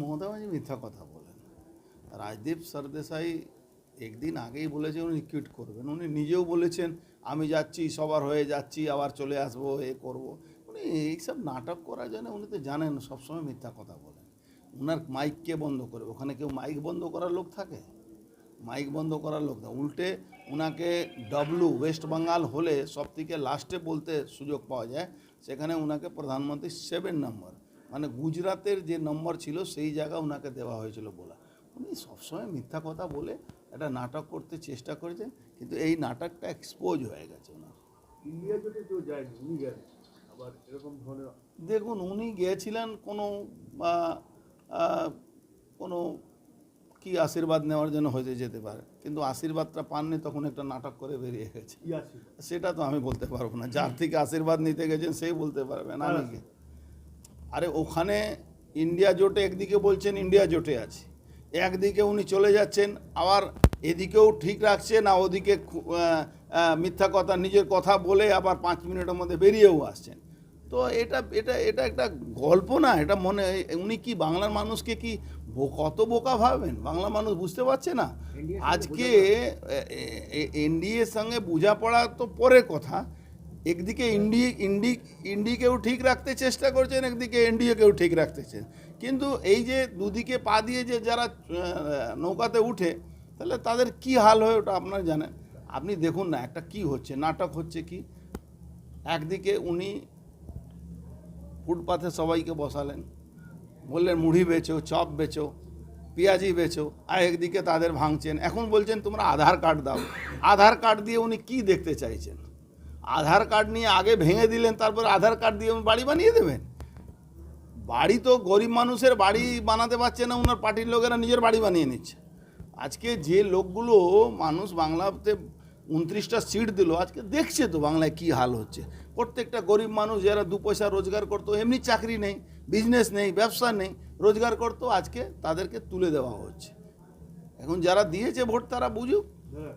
মমতা ব্যানার্জি মিথ্যা কথা বলেন। রাজদীপ সরদেশাই একদিন আগেই বলেছে উনি কুইট করবেন। উনি নিজেও বলেছেন, আমি যাচ্ছি, সবার হয়ে যাচ্ছি, আবার চলে আসব, এ করব। উনি এইসব নাটক করার জন্য উনি তো জানেন, সবসময় মিথ্যা কথা বলেন। উনার মাইক কে বন্ধ করবে ওখানে কেউ মাইক বন্ধ করার লোক থাকে? মাইক বন্ধ করার লোক না উল্টে উনাকে ডব্লু ওয়েস্ট বেঙ্গল হলে সব থেকে লাস্টে বলতে সুযোগ পাওয়া যায়, সেখানে উনাকে প্রধানমন্ত্রী সেভেন নম্বর মানে গুজরাতের যে নম্বর ছিল সেই জায়গা ওনাকে দেওয়া হয়েছিল বলা। উনি সবসময় মিথ্যা কথা বলে একটা নাটক করতে চেষ্টা করেছেন কিন্তু এই নাটকটা এক্সপোজ হয়ে গেছে ওনার। ইন্ডিয়া জোটে কেউ যায়নি উনি গেলেন? আবার এরকম ধরনের দেখুন উনি গিয়েছিলেন কোনো কোনো কি আশীর্বাদ নেওয়ার জন্য হয়তো যেতে পারে কিন্তু আশীর্বাদটা পাননি তখন একটা নাটক করে বেরিয়ে গেছে। সেটা তো আমি বলতে পারব না। যার থেকে আশীর্বাদ নিতে গেছেন সেই বলতে পারবেন। আমি আরে ওখানে ইন্ডিয়া জোটে একদিকে বলছেন ইন্ডিয়া জোটে আছে একদিকে উনি চলে যাচ্ছেন আবার এদিকেও ঠিক রাখছে না ওদিকে মিথ্যা কথা নিজের কথা বলে আবার পাঁচ মিনিটের মধ্যে বেরিয়েও আসছেন। তো এটা এটা এটা একটা গল্প না এটা মনে উনি কি বাংলার মানুষকে কি বো- কত বোকা ভাবেন বাংলা মানুষ বুঝতে পারছে না। আজকে এনডিএর সঙ্গে বোঝাপড়া তো পরের কথা একদিকে ইন্ডি ইন্ডি, ইন্ডিকেও ঠিক রাখতে চেষ্টা করছেন, একদিকে এনডিএকেও ঠিক রাখতেছেন কিন্তু এই যে দুদিকে পা দিয়ে যে যারা নৌকাতে উঠে, তাহলে তাদের কি হাল হয় ওটা আপনারা জানেন? আপনি দেখুন না, একটা কি হচ্ছে, নাটক হচ্ছে কি? একদিকে উনি ফুটপাথে সবাইকে বসালেন, বললেন, মুড়ি বেচো, চপ বেচো, পেঁয়াজি বেচো, আর একদিকে তাদের ভাঙছেন। এখন বলছেন, তোমরা আধার কার্ড দাও। আধার কার্ড দিয়ে উনি কি দেখতে চাইছেন? আধার কার্ড নিয়ে আগে ভেঙে দিলেন, তারপর আধার কার্ড দিয়ে বাড়ি বানিয়ে দেবেন? বাড়ি তো গরিব মানুষের বাড়ি বানাতে পারছে না ওনার পার্টির লোকেরা নিজের বাড়ি বানিয়ে নিচ্ছে। আজকে যে লোকগুলো মানুষ বাংলাতে উনত্রিশটা সিট দিল, আজকে দেখছে তো বাংলায় কি হাল হচ্ছে। প্রত্যেকটা গরিব মানুষ যারা দু পয়সা রোজগার করতো, এমনি চাকরি নেই বিজনেস নেই, ব্যবসা নেই, রোজগার করতো, আজকে তাদেরকে তুলে দেওয়া হচ্ছে। এখন যারা দিয়েছে ভোট, তারা বুঝুক। হ্যাঁ।